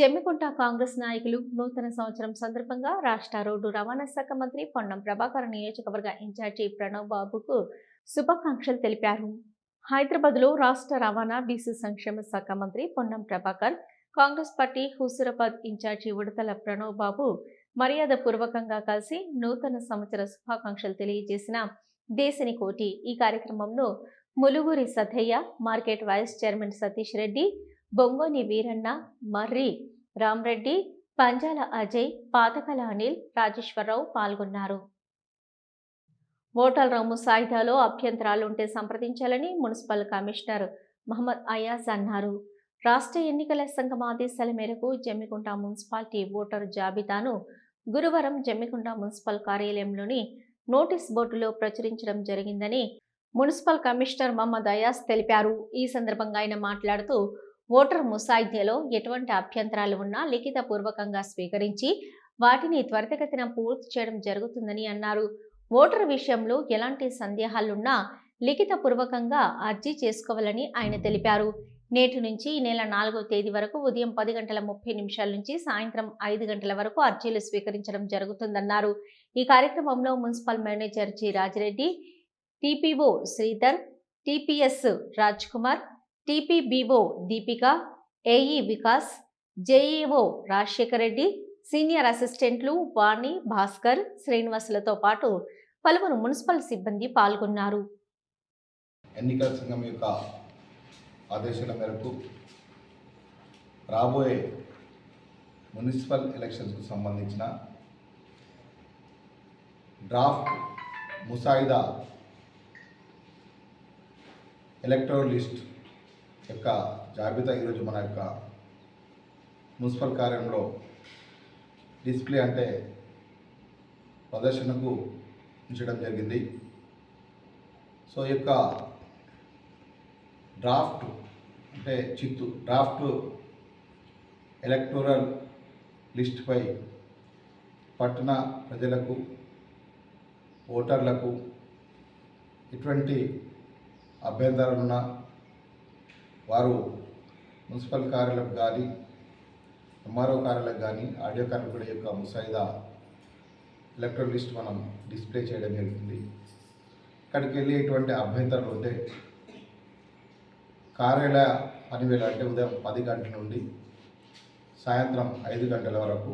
జమ్మికుంట కాంగ్రెస్ నాయకులు నూతన సంవత్సరం సందర్భంగా రాష్ట్ర రోడ్డు రవాణా శాఖ మంత్రి పొన్నం ప్రభాకర్ నియోజకవర్గ ఇన్ఛార్జి ప్రణవ్ బాబుకు శుభాకాంక్షలు తెలిపారు. హైదరాబాద్లో రాష్ట్ర రవాణా బీసీ సంక్షేమ శాఖ మంత్రి పొన్నం ప్రభాకర్ కాంగ్రెస్ పార్టీ హుసూరాబాద్ ఇన్ఛార్జి ఉడతల ప్రణవ్ బాబు మర్యాద పూర్వకంగా కలిసి నూతన సంవత్సర శుభాకాంక్షలు తెలియజేసిన దేశని కోటి ఈ కార్యక్రమంలో Muluguri Sathaiah market vice chairman Satish Reddy Bongoni Veeranna Marri Ramreddy Panjala Ajay Pathakala Anil Rajeshwara Rao పాల్గొన్నారు. ఓటల్ రౌము సాయిదాలో అభ్యంతరాలుంటే సంప్రదించాలని మున్సిపల్ కమిషనర్ మహమ్మద్ అయాజ్ అన్నారు. రాష్ట్ర ఎన్నికల సంఘం ఆదేశాల మేరకు జమ్మికుంట మున్సిపాలిటీ ఓటరు జాబితాను గురువారం జమ్మికుంట మున్సిపల్ కార్యాలయంలోని నోటీస్ బోర్డులో ప్రచురించడం జరిగిందని మున్సిపల్ కమిషనర్ మహమ్మద్ అయాస్ తెలిపారు. ఈ సందర్భంగా ఆయన మాట్లాడుతూ ఓటర్ ముసాయిద్యలో ఎటువంటి అభ్యంతరాలు ఉన్నా లిఖితపూర్వకంగా స్వీకరించి వాటిని త్వరితగతిన పూర్తి చేయడం జరుగుతుందని అన్నారు. ఓటర్ విషయంలో ఎలాంటి సందేహాలున్నా లిఖితపూర్వకంగా అర్జీ చేసుకోవాలని ఆయన తెలిపారు. నేటి నుంచి ఈ నెల నాలుగో తేదీ వరకు ఉదయం పది గంటల ముప్పై నిమిషాల నుంచి సాయంత్రం ఐదు గంటల వరకు అర్జీలు స్వీకరించడం జరుగుతుందన్నారు. ఈ కార్యక్రమంలో municipal manager G Rajireddy TPO Sridhar TPS Raj Kumar TPBO Deepika AE Vikas JEO Rajasekhar Reddy senior అసిస్టెంట్లు వాణి భాస్కర్ శ్రీనివాసులతో పాటు పలువురు మున్సిపల్ సిబ్బంది పాల్గొన్నారు. ఎన్నికల సంఘం యొక్క ఆదేశాల మేరకు రాబోయే మున్సిపల్ ఎలక్షన్స్కు సంబంధించిన డ్రాఫ్ట్ ముసాయిదా ఎలక్ట్రల్ లిస్ట్ యొక్క జాబితా ఈరోజు మన యొక్క మున్సిపల్ కార్యంలో డిస్ప్లే అంటే ప్రదర్శనకు ఉంచడం జరిగింది. సో ఈ యొక్క డ్రాఫ్ట్ అంటే చిత్తు డ్రాఫ్ట్ ఎలక్టోరల్ లిస్ట్పై పట్టణ ప్రజలకు ఓటర్లకు ఎటువంటి అభ్యంతరాలున్నా వారు మున్సిపల్ కార్యాలయం కానీ ఎంఆర్ఓ కార్యాలయం కానీ ఆడియో కార్మికుడి యొక్క ముసాయిదా ఎలక్ట్రల్ లిస్ట్ మనం డిస్ప్లే చేయడం జరుగుతుంది. ఇక్కడికి వెళ్ళి ఎటువంటి అభ్యంతరాలు ఉంటే కార్యాలయ పనివేళ అంటే ఉదయం పది గంటల నుండి సాయంత్రం ఐదు గంటల వరకు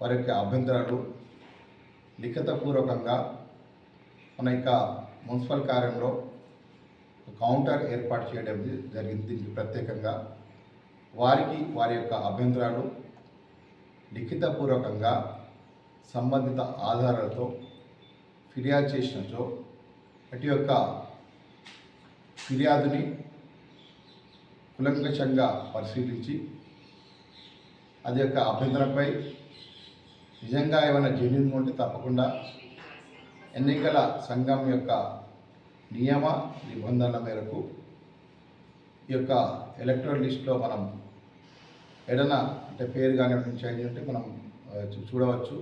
వారి యొక్క అభ్యంతరాలు లిఖితపూర్వకంగా మన యొక్క మున్సిపల్ కార్యంలో కౌంటర్ ఏర్పాటు చేయడం జరిగింది దీనికి ప్రత్యేకంగా. వారికి వారి యొక్క అభ్యంతరాలు లిఖితపూర్వకంగా సంబంధిత ఆధారాలతో ఫిర్యాదు చేసినచో అటు యొక్క ఫిర్యాదుని కులంకషంగా పరిశీలించి అది యొక్క అభ్యంతరంపై నిజంగా ఏమైనా జెన్యున్ ఉంటే తప్పకుండా ఎన్నికల సంఘం యొక్క నియమ నిబంధనల మేరకు ఈ యొక్క ఎలక్ట్రల్ లిస్ట్లో మనం ఎడన అంటే పేరు కానీ చేంజ్ ఉంటే మనం చూడవచ్చు.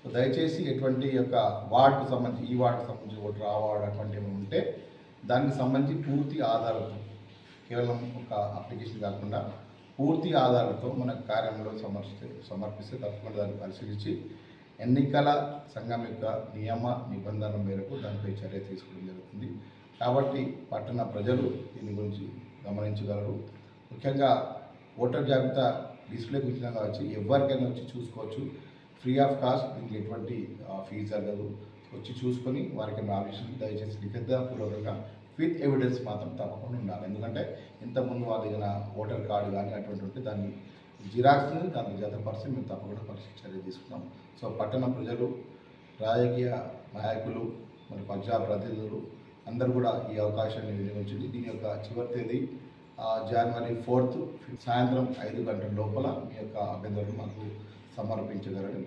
సో దయచేసి ఎటువంటి యొక్క వార్డుకు సంబంధించి ఈ వార్డుకు సంబంధించి ఓటు ఆ వార్డు అటువంటి ఉంటే దానికి సంబంధించి పూర్తి ఆధారాలతో కేవలం ఒక అప్లికేషన్ కాకుండా పూర్తి ఆధారాలతో మన కార్యంలో సమర్పిస్తే సమర్పిస్తే తప్పకుండా దాన్ని పరిశీలించి ఎన్నికల సంఘం యొక్క నియమ నిబంధనల మేరకు దానిపై చర్య తీసుకోవడం జరుగుతుంది. కాబట్టి పట్టణ ప్రజలు దీని గురించి గమనించగలరు. ముఖ్యంగా ఓటర్ జాబితా డిస్ప్లే వచ్చినా వచ్చి ఎవరికైనా వచ్చి చూసుకోవచ్చు. ఫ్రీ ఆఫ్ కాస్ట్ దీనికి ఎటువంటి ఫీజు జరగదు. వచ్చి చూసుకొని వారికి నా విషయం దయచేసి లిఖితపూర్వకంగా విత్ ఎవిడెన్స్ మాత్రం తప్పకుండా ఉండాలి. ఎందుకంటే ఇంతకుముందు వాళ్ళ దగ్గర ఓటర్ కార్డు కానీ అటువంటి ఉంటే దాన్ని జిరాక్స్ని దానికి జతపరిచి మేము తప్పకుండా పరిస్థితి చర్య తీసుకున్నాం సో పట్టణ ప్రజలు రాజకీయ నాయకులు మరి పంజాబ్ ప్రతినిధులు అందరూ కూడా ఈ అవకాశాన్ని వినియోగించింది. దీని యొక్క చివరి తేదీ జనవరి ఫోర్త్ సాయంత్రం ఐదు గంటల లోపల మీ యొక్క అభ్యర్థులను మాకు సమర్పించగలని